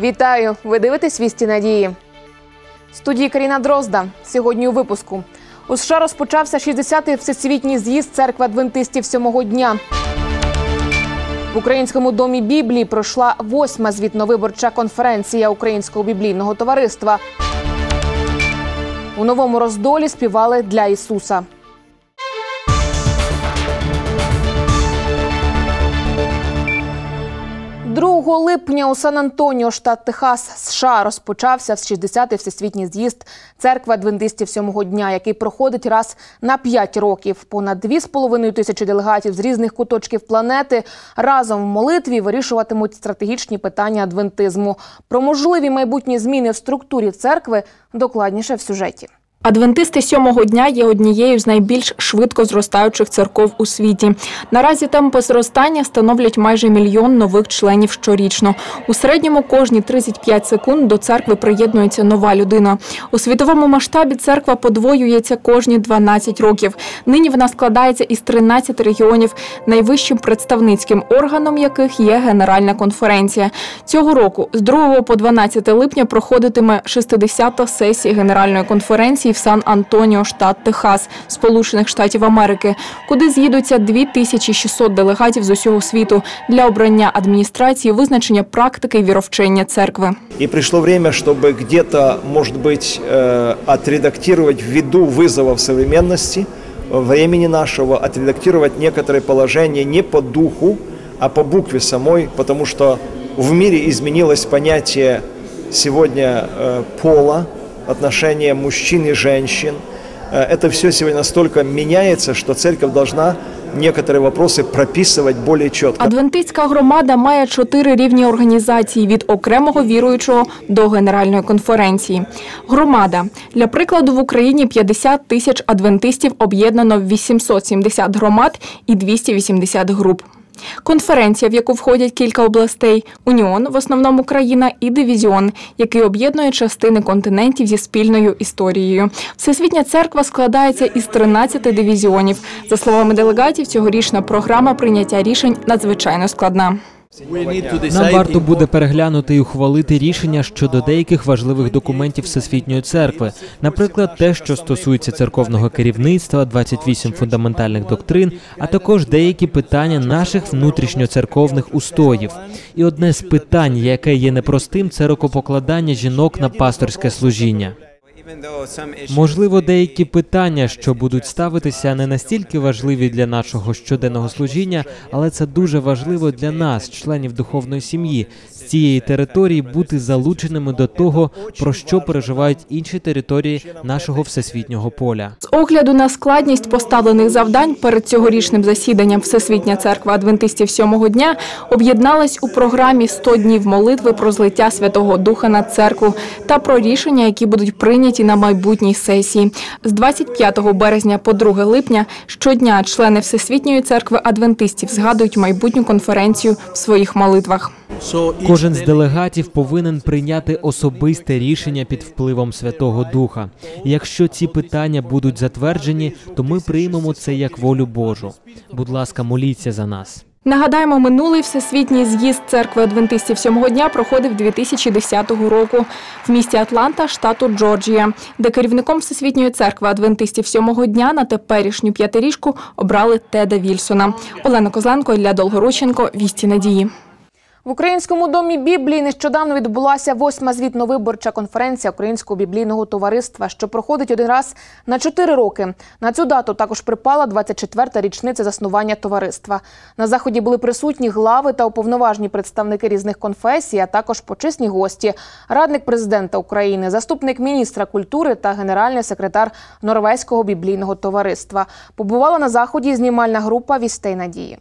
Вітаю! Ви дивитесь вісті надії. Студії Каріна Дрозда. Сьогодні у випуску. У США розпочався 60-й всесвітній з'їзд церкви адвентистів сьомого дня. В українському домі Біблії пройшла восьма звітно-виборча конференція Українського біблійного товариства. У новому роздолі співали для Ісуса. 2 липня у Сан-Антоніо, штат Техас, США, розпочався 60-й всесвітній з'їзд церкви адвентистів сьомого дня, який проходить раз на 5 років. Понад 2,5 тисячі делегатів з різних куточків планети разом в молитві вирішуватимуть стратегічні питання адвентизму. Про можливі майбутні зміни в структурі церкви докладніше в сюжеті. Адвентисти сьомого дня є однією з найбільш швидко зростаючих церков у світі. Наразі темпи зростання становлять майже мільйон нових членів щорічно. У середньому кожні 35 секунд до церкви приєднується нова людина. У світовому масштабі церква подвоюється кожні 12 років. Нині вона складається із 13 регіонів, найвищим представницьким органом яких є Генеральна конференція. Цього року з 2 по 12 липня проходитиме 60-та сесія Генеральної конференції в Сан-Антоніо, штат Техас, Сполучених Штатів Америки, куди з'їдуться 2600 делегатів з усього світу для обрання адміністрації, визначення практики і віровчення церкви. И пришло время, чтобы где-то, может быть, э, отредактировать ввиду вызовов современности, времени нашего, отредактировать некоторые положения не по духу, а по букве самой, потому что в мире изменилось понятие сегодня э, пола, отношения мужчин и женщин. Э, Это все сегодня настолько меняется, что церковь должна некоторые вопросы прописывать более четко. Адвентистська громада має чотири рівні організації від окремого віруючого до генеральної конференції. Громада для прикладу в Україні 50 тисяч адвентистів об'єднано в 870 громад і 280 груп. Конференція, в яку входять кілька областей: Уніон, в основному країна, і дивізіон, який об'єднує частини континентів зі спільною історією. Всесвітня церква складається із 13 дивізіонів. За словами делегатів, цьогорічна програма прийняття рішень надзвичайно складна. Нам варто буде переглянути і ухвалити рішення щодо деяких важливих документів Всесвітньої церкви, наприклад, те, що стосується церковного керівництва, 28 фундаментальних доктрин, а також деякі питання наших внутрішньоцерковних устоїв. І одне з питань, яке є непростим, це рукопокладання жінок на пасторське служіння. Можливо, деякі питання, що будуть ставитися, не настільки важливі для нашого щоденного служіння, але це дуже важливо для нас, членів духовної сім'ї, з цієї території бути залученими до того, про що переживають інші території нашого всесвітнього поля. З огляду на складність поставлених завдань перед цьогорічним засіданням Всесвітня церква адвентистів сьомого дня об'єдналась у програмі «100 днів молитви про злиття Святого Духа на церкву та про рішення, які будуть прийняті на майбутній сесії. З 25 березня по 2 липня щодня члени Всесвітньої церкви адвентистів згадують майбутню конференцію в своїх молитвах. Кожен з делегатів повинен прийняти особисте рішення під впливом Святого Духа. Якщо ці питання будуть затверджені, то ми приймемо це як волю Божу. Будь ласка, моліться за нас. Нагадаємо, минулий всесвітній з'їзд церкви адвентистів сьомого дня проходив 2010 року в місті Атланта, штату Джорджія, де керівником всесвітньої церкви адвентистів сьомого дня на теперішню п'ятирічку обрали Теда Вільсона. Олена Козленко, Ілля Долгорученко, Вісті надії. В Українському домі Біблії нещодавно відбулася восьма звітно-виборча конференція Українського біблійного товариства, що проходить один раз на чотири роки. На цю дату також припала 24-та річниця заснування товариства. На заході були присутні глави та уповноважені представники різних конфесій, а також почесні гості, радник президента України, заступник міністра культури та генеральний секретар Норвезького біблійного товариства. Побувала на заході знімальна група Вістей надії.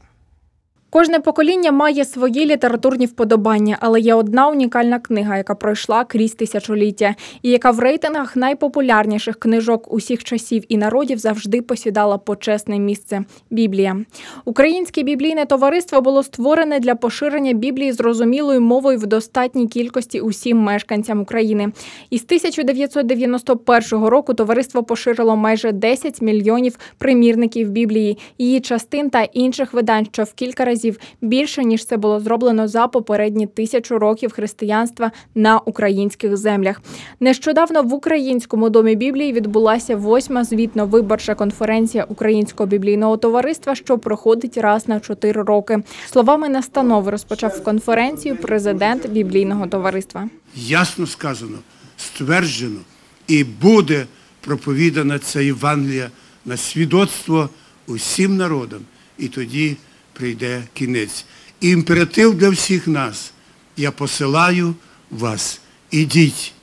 Кожне покоління має свої літературні вподобання, але є одна унікальна книга, яка пройшла крізь тисячоліття, і яка в рейтингах найпопулярніших книжок усіх часів і народів завжди посідала почесне місце Біблія. Українське біблійне товариство було створене для поширення Біблії зрозумілою мовою в достатній кількості усім мешканцям України. Із 1991 року товариство поширило майже 10 мільйонів примірників Біблії, її частин та інших видань, що в кілька разів разів більше ніж це було зроблено за попередні тисячу років християнства на українських землях. Нещодавно в українському домі Біблії відбулася восьма звітно-виборча конференція Українського біблійного товариства, що проходить раз на чотири роки. Словами настанови розпочав конференцію президент біблійного товариства. ясно сказано, стверджено і буде проповідана ця Євангелія на свідоцтво усім народам, і тоді прийде кінець. Імператив для всіх нас. Я посилаю вас. Ідіть.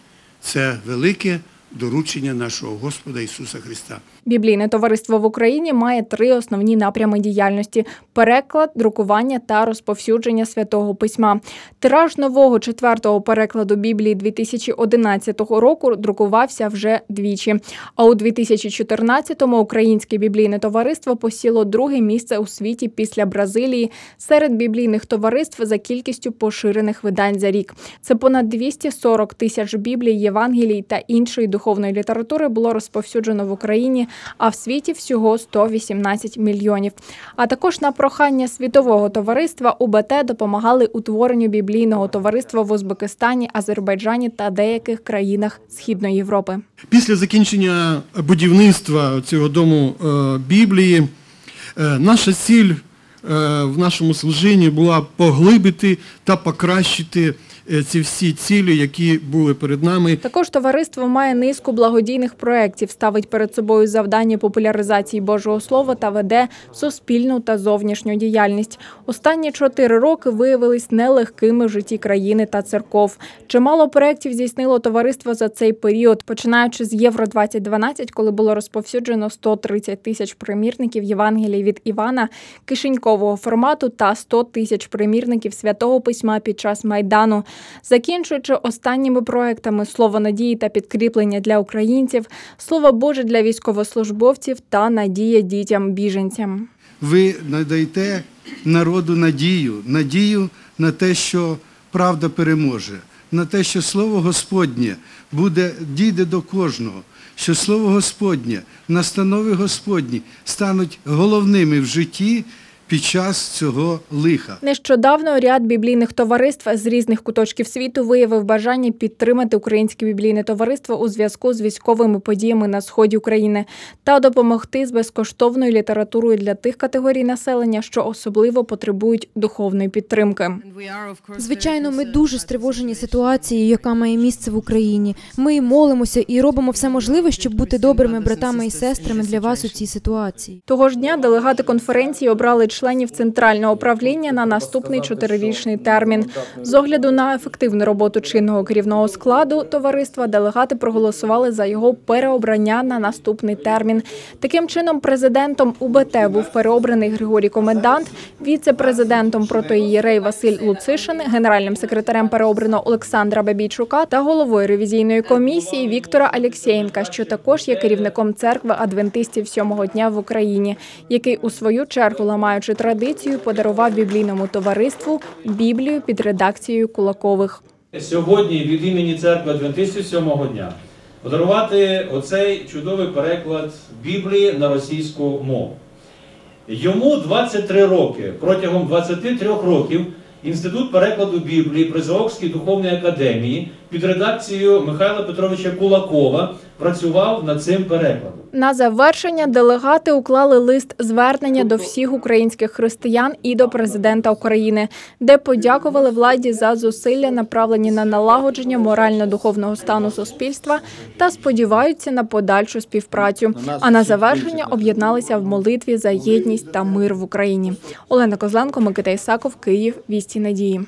Це велике доручення нашого Господа Ісуса Христа. Біблійне товариство в Україні має три основні напрями діяльності: переклад, друкування та розповсюдження святого письма. Тираж нового четвертого перекладу Біблії 2011 року друкувався вже двічі. А у 2014-му Українське біблійне товариство посіло друге місце у світі після Бразилії серед біблійних товариств за кількістю поширених видань за рік. Це понад 240 тисяч біблій, Євангелій та іншої духовної літератури було розповсюджено в Україні, а в світі всього 118 мільйонів. А також на прохання світового товариства УБТ допомагали утворенню біблійного товариства в Узбекистані, Азербайджані та деяких країнах Східної Європи. Після закінчення будівництва цього дому е, Біблії, е, наша ціль в нашому служінні була поглибити та покращити е, ці всі цілі, які були перед нами. Також товариство має низку благодійних проєктів, ставить перед собою завдання популяризації Божого Слова та веде суспільну та зовнішню діяльність. Останні чотири роки виявились нелегкими в житті країни та церков. Чимало проєктів здійснило товариство за цей період, починаючи з Євро 2012 коли було розповсюджено 130 тисяч примірників Євангелії від Івана, кишенькового формату та 100 тисяч примірників святого письма під час майдану. Закінчуючи останніми проектами слово надії та підкріплення для українців, слово Боже для військовослужбовців та надія дітям біженцям. ви надаєте народу надію, надію на те, що правда переможе, на те, що Слово Господнє буде, дійде до кожного, що Слово Господнє, настанови Господні стануть головними в житті під час цього лиха. Нещодавно ряд біблійних товариств з різних куточків світу виявив бажання підтримати українське біблійне товариство у зв'язку з військовими подіями на сході України та допомогти з безкоштовною літературою для тих категорій населення, що особливо потребують духовної підтримки. Звичайно, ми дуже стривожені ситуацією, яка має місце в Україні. Ми молимося і робимо все можливе, щоб бути добрими братами і сестрами для вас у цій ситуації. Того ж дня делегати конференції обрали членів центрального управління на наступний чотирирічний термін. З огляду на ефективну роботу чинного керівного складу товариства делегати проголосували за його переобрання на наступний термін. Таким чином, президентом УБТ був переобраний Григорій Комендант, віце-президентом протоієрей Василь Луцишин, генеральним секретарем переобрано Олександра Бабійчука та головою ревізійної комісії Віктора Алєксєєнка, що також є керівником церкви адвентистів сьомого дня в Україні, який у свою чергу, ламаючи традицію, подарував біблійному товариству Біблію під редакцією Кулакових. сьогодні від імені церкви Адвентистів сьомого дня подарувати оцей чудовий переклад Біблії на російську мову. Йому 23 роки. Протягом 23 років Інститут перекладу Біблії при Заокській духовній академії під редакцією Михайла Петровича Кулакова працював над цим перекладом. На завершення делегати уклали лист звернення до всіх українських християн і до президента України, де подякували владі за зусилля, направлені на налагодження морально-духовного стану суспільства та сподіваються на подальшу співпрацю. А на завершення об'єдналися в молитві за єдність та мир в Україні. Олена Козленко, Микита Ісаков, Київ. Вісті надії.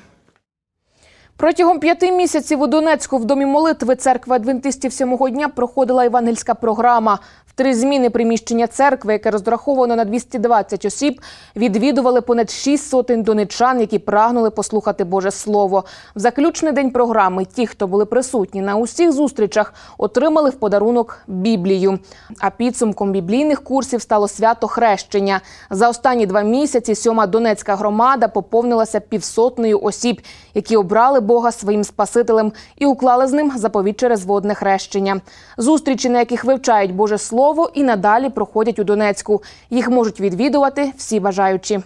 Протягом п'яти місяців у Донецьку в домі молитви церкви адвентистів сьомого дня проходила івангельська програма. Три зміни приміщення церкви, яке розраховано на 220 осіб, відвідували понад шість сотень донечан, які прагнули послухати Боже Слово. В заключний день програми ті, хто були присутні на усіх зустрічах, отримали в подарунок Біблію. А підсумком біблійних курсів стало свято хрещення. За останні два місяці сьома донецька громада поповнилася півсотнею осіб, які обрали Бога своїм Спасителем і уклали з ним заповідь через водне хрещення. Зустрічі, на яких вивчають Боже Слово, і надалі проходять у Донецьку. Їх можуть відвідувати всі бажаючі.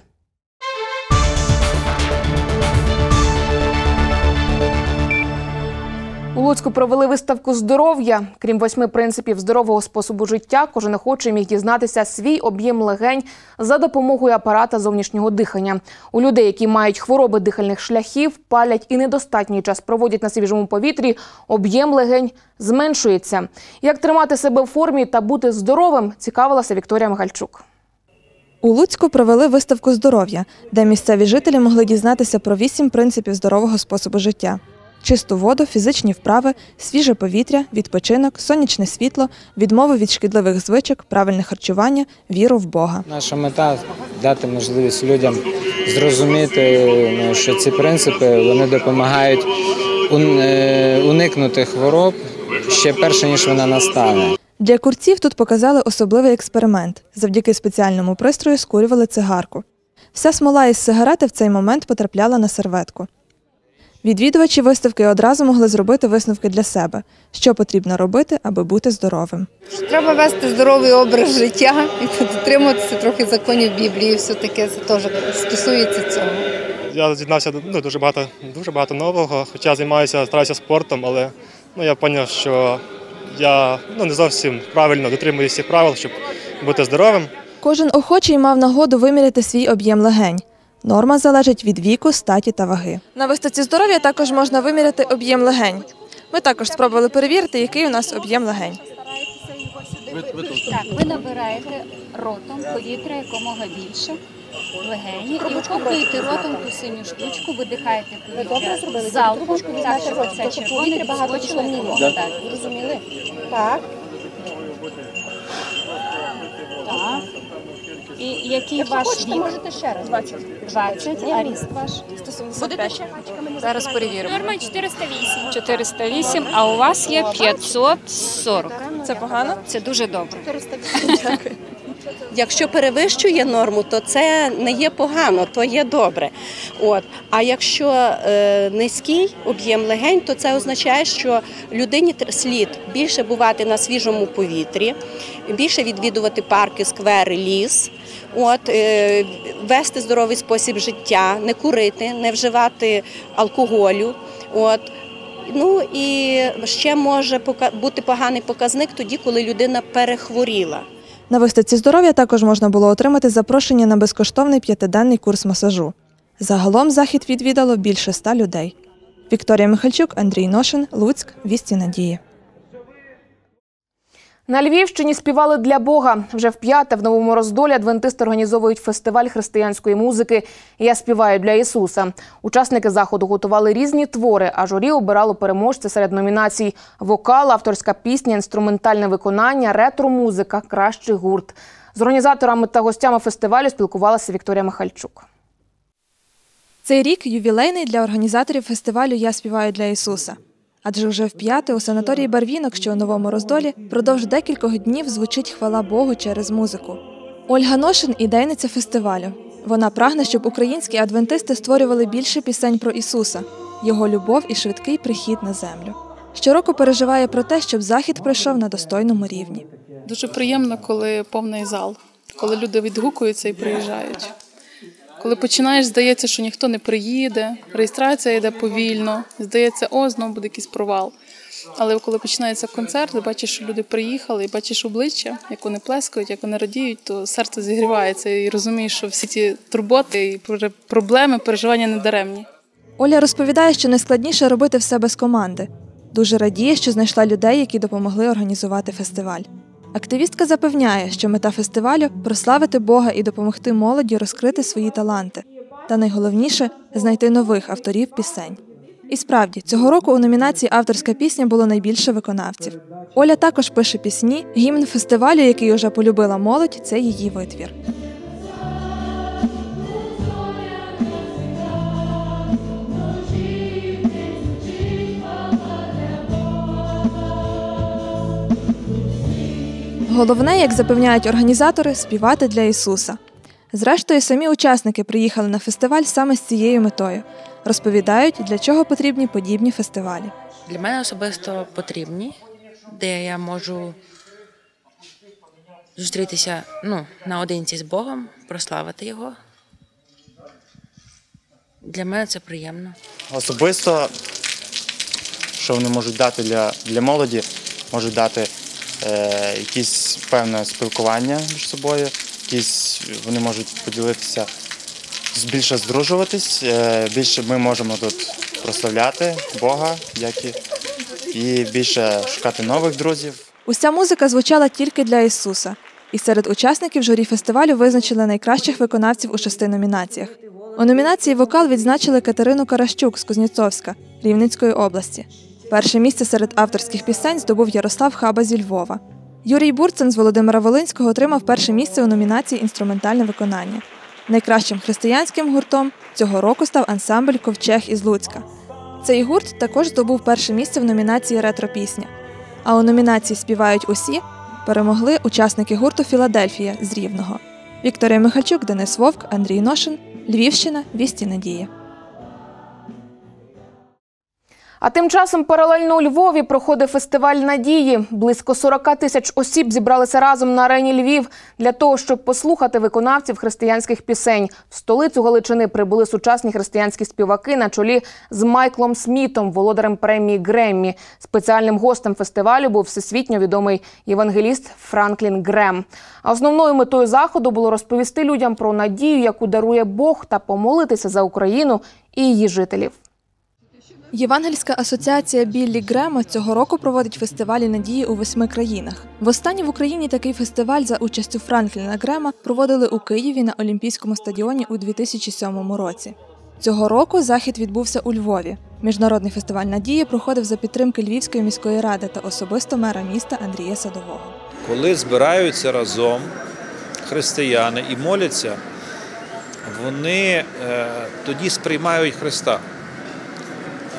Луцьку провели виставку здоров'я. Крім восьми принципів здорового способу життя, кожен охочий міг дізнатися свій об'єм легень за допомогою апарата зовнішнього дихання. У людей, які мають хвороби дихальних шляхів, палять і недостатній час проводять на свіжому повітрі, об'єм легень зменшується. Як тримати себе в формі та бути здоровим, цікавилася Вікторія Михальчук. У Луцьку провели виставку здоров'я, де місцеві жителі могли дізнатися про вісім принципів здорового способу життя: чисту воду, фізичні вправи, свіже повітря, відпочинок, сонячне світло, відмови від шкідливих звичок, правильне харчування, віру в Бога. Наша мета дати можливість людям зрозуміти, ну, що ці принципи вони допомагають е, уникнути хвороб ще перше ніж вона настане. Для курців тут показали особливий експеримент. Завдяки спеціальному пристрою скурювали цигарку. Вся смола із сигарети в цей момент потрапляла на серветку. Відвідувачі виставки одразу могли зробити висновки для себе, що потрібно робити, аби бути здоровим. Треба вести здоровий образ життя і дотримуватися трохи законів Біблії. Все таке це теж стосується цього. Я дізнався ну, дуже багато, дуже багато нового, хоча займаюся, стараюся спортом, але ну, я зрозумів, що я ну, не зовсім правильно дотримуюся всіх правил, щоб бути здоровим. Кожен охочий мав нагоду виміряти свій об'єм легень. Норма залежить від віку, статі та ваги. На виставці здоров'я також можна виміряти об'єм легень. Ми також спробували перевірити, який у нас об'єм легень. Так, ви набираєте ротом повітря якомога більше в легені і вкопуєте ротом ту синю штучку, видихаєте повітря залпом, так, щоб це червоне відскочило і. Так, зрозуміли? Так. Так. І який ваш вік? можете ще раз. 20. 20. А ріст ваш? 175. Зараз перевіримо. Норма 408. 408, а у вас є 540. Це погано? Це дуже добре. Якщо перевищує норму, то це не є погано, то є добре. От. А якщо е, низький об'єм легень, то це означає, що людині слід більше бувати на свіжому повітрі, більше відвідувати парки, сквери, ліс. От, е, вести здоровий спосіб життя, не курити, не вживати алкоголю. От. Ну і ще може бути поганий показник тоді, коли людина перехворіла. На виставці здоров'я також можна було отримати запрошення на безкоштовний п'ятиденний курс масажу. Загалом захід відвідало більше ста людей. Вікторія Михальчук, Андрій Ношин, Луцьк, Вісті Надії. На Львівщині співали для Бога. Вже вп'яте в новому роздолі адвентисти організовують фестиваль християнської музики Я співаю для Ісуса. Учасники заходу готували різні твори, а журі обирало переможця серед номінацій: вокал, авторська пісня, інструментальне виконання, ретро-музика, кращий гурт. З організаторами та гостями фестивалю спілкувалася Вікторія Михальчук. Цей рік ювілейний для організаторів фестивалю Я співаю для Ісуса. Адже вже вп'яте у санаторії Барвінок, що у новому роздолі, продовж декількох днів звучить хвала Богу через музику. Ольга Ношин ідейниця фестивалю. Вона прагне, щоб українські адвентисти створювали більше пісень про Ісуса, його любов і швидкий прихід на землю. Щороку переживає про те, щоб захід пройшов на достойному рівні. Дуже приємно, коли повний зал, коли люди відгукуються і приїжджають. Коли починаєш, здається, що ніхто не приїде, реєстрація йде повільно, здається, о, знову буде якийсь провал. Але коли починається концерт, ти бачиш, що люди приїхали, і бачиш обличчя, як вони плескають, як вони радіють, то серце зігрівається і розумієш, що всі ці турботи і проблеми, переживання не даремні. Оля розповідає, що найскладніше робити все без команди. Дуже радіє, що знайшла людей, які допомогли організувати фестиваль. Активістка запевняє, що мета фестивалю прославити Бога і допомогти молоді розкрити свої таланти. Та найголовніше знайти нових авторів пісень. І справді, цього року у номінації Авторська пісня було найбільше виконавців. Оля також пише пісні. Гімн фестивалю, який уже полюбила молодь, це її витвір. Головне, як запевняють організатори, співати для Ісуса. Зрештою, самі учасники приїхали на фестиваль саме з цією метою. Розповідають, для чого потрібні подібні фестивалі. Для мене особисто потрібні, де я можу зустрітися ну, наодинці з Богом, прославити Його. Для мене це приємно. Особисто, що вони можуть дати для, для молоді, можуть дати якісь певне спілкування між собою, якісь вони можуть поділитися, більше здружуватись, е, більше ми можемо тут прославляти Бога, як і, і більше шукати нових друзів. Уся музика звучала тільки для Ісуса. І серед учасників журі фестивалю визначили найкращих виконавців у шести номінаціях. У номінації Вокал відзначили Катерину Каращук з Кузнєцовська Рівненської області. Перше місце серед авторських пісень здобув Ярослав Хаба зі Львова. Юрій Бурцин з Володимира Волинського отримав перше місце у номінації Інструментальне виконання. Найкращим християнським гуртом цього року став ансамбль Ковчег із Луцька. Цей гурт також здобув перше місце в номінації Ретро-пісня. А у номінації Співають усі перемогли учасники гурту Філадельфія з Рівного. Вікторія Михальчук, Денис Вовк, Андрій Ношин, Львівщина, Вісті Надії. А тим часом паралельно у Львові проходить фестиваль надії. Близько 40 тисяч осіб зібралися разом на арені Львів для того, щоб послухати виконавців християнських пісень. В столицю Галичини прибули сучасні християнські співаки на чолі з Майклом Смітом, володарем премії Греммі. Спеціальним гостем фестивалю був всесвітньо відомий євангеліст Франклін Грем. А основною метою заходу було розповісти людям про надію, яку дарує Бог, та помолитися за Україну і її жителів. Євангельська асоціація Біллі Грема цього року проводить фестивалі надії у восьми країнах. Востаннє в Україні такий фестиваль за участю Франкліна Грема проводили у Києві на Олімпійському стадіоні у 2007 році. Цього року захід відбувся у Львові. Міжнародний фестиваль надії проходив за підтримки Львівської міської ради та особисто мера міста Андрія Садового. Коли збираються разом християни і моляться, вони е, тоді сприймають Христа.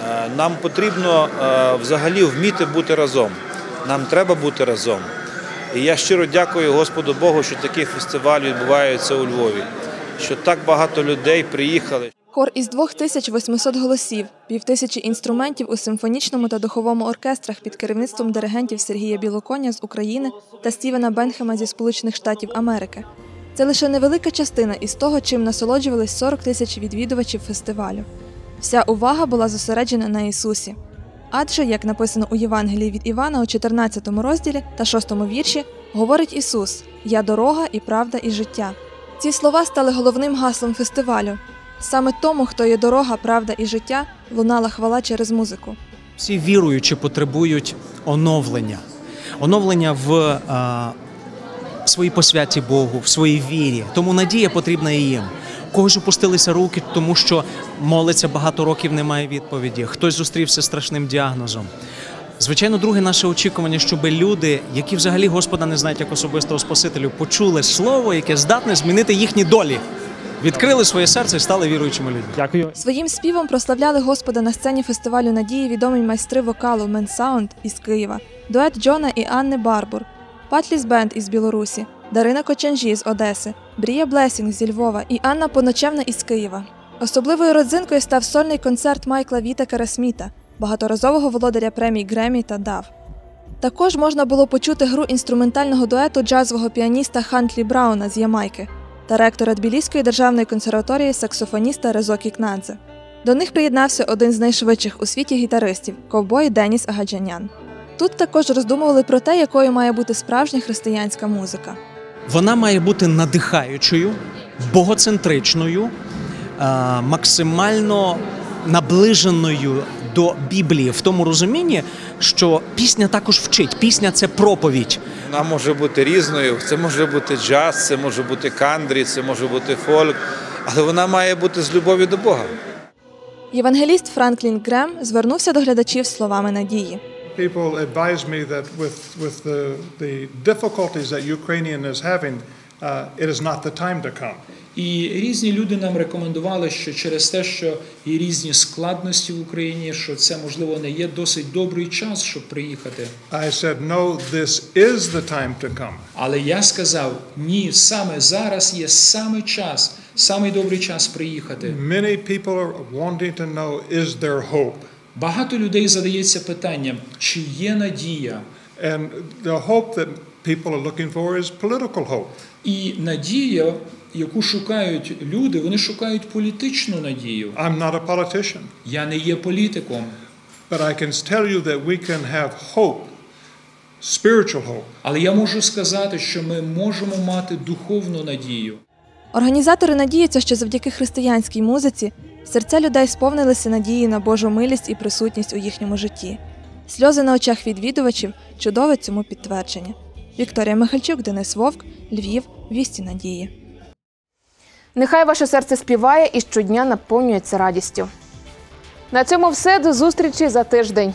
Е, Нам потрібно е, взагалі вміти бути разом. Нам треба бути разом. І я щиро дякую Господу Богу, що такий фестиваль відбувається у Львові, що так багато людей приїхали. Хор із 2800 голосів, півтисячі інструментів у симфонічному та духовому оркестрах під керівництвом диригентів Сергія Білоконя з України та Стівена Бенхема зі Сполучених Штатів Америки. Це лише невелика частина із того, чим насолоджувались 40 тисяч відвідувачів фестивалю. Вся увага була зосереджена на Ісусі. Адже, як написано у Євангелії від Івана у 14 розділі та 6 вірші, говорить Ісус: Я дорога і правда і життя. Ці слова стали головним гаслом фестивалю. Саме тому, хто є дорога, правда і життя, лунала хвала через музику. Всі віруючі потребують оновлення, оновлення в а, своїй посвяті Богу, в своїй вірі. Тому надія потрібна і їм. Когось опустилися руки, тому що молиться багато років, немає відповіді. Хтось зустрівся з страшним діагнозом. Звичайно, друге наше очікування, щоб люди, які взагалі Господа не знають як особистого Спасителю, почули слово, яке здатне змінити їхні долі, відкрили своє серце і стали віруючими людьми. Дякую. Своїм співом прославляли Господа на сцені фестивалю надії відомі майстри вокалу Мен Саунд із Києва, дует Джона і Анни Барбур, Патліс Бенд із Білорусі, Дарина Кочанжі з Одеси, Брія Блесінг зі Львова і Анна Поночевна із Києва. Особливою родзинкою став сольний концерт Майкла Вітекера Сміта, багаторазового володаря премій Гремі та Дав. Також можна було почути гру інструментального дуету джазового піаніста Хантлі Брауна з Ямайки та ректора Тбіліської державної консерваторії саксофоніста Резокі Кнадзе. До них приєднався один з найшвидших у світі гітаристів ковбой Деніс Агаджанян. Тут також роздумували про те, якою має бути справжня християнська музика. Вона має бути надихаючою, богоцентричною, е, максимально наближеною до Біблії в тому розумінні, що пісня також вчить. Пісня це проповідь. Вона може бути різною. Це може бути джаз, це може бути кандрі, це може бути фольк, але вона має бути з любові до Бога. Євангеліст Франклін Грем звернувся до глядачів словами надії. People advise me that with, with the, the difficulties that Ukrainian is having, uh, it is not the time to come. І різні люди нам рекомендували, що через те, що є різні складності в Україні, що це можливо не є досить добрий час, щоб приїхати. I said, no, this is the time to come. Але я сказав: ні, саме зараз є саме час, саме добрий час приїхати. Many people are wanting to know, is there hope? Багато людей задається питанням, чи є надія? And the hope that people are looking for is political hope. І надія, яку шукають люди, вони шукають політичну надію. I'm not a politician. Я не є політиком. but I can tell you that we can have hope, spiritual hope. Але я можу сказати, що ми можемо мати духовну надію. Організатори надіються, що завдяки християнській музиці серця людей сповнилися надії на Божу милість і присутність у їхньому житті. Сльози на очах відвідувачів чудове цьому підтвердження. Вікторія Михальчук, Денис Вовк, Львів, Вісті Надії. Нехай ваше серце співає і щодня наповнюється радістю. На цьому все до зустрічі за тиждень.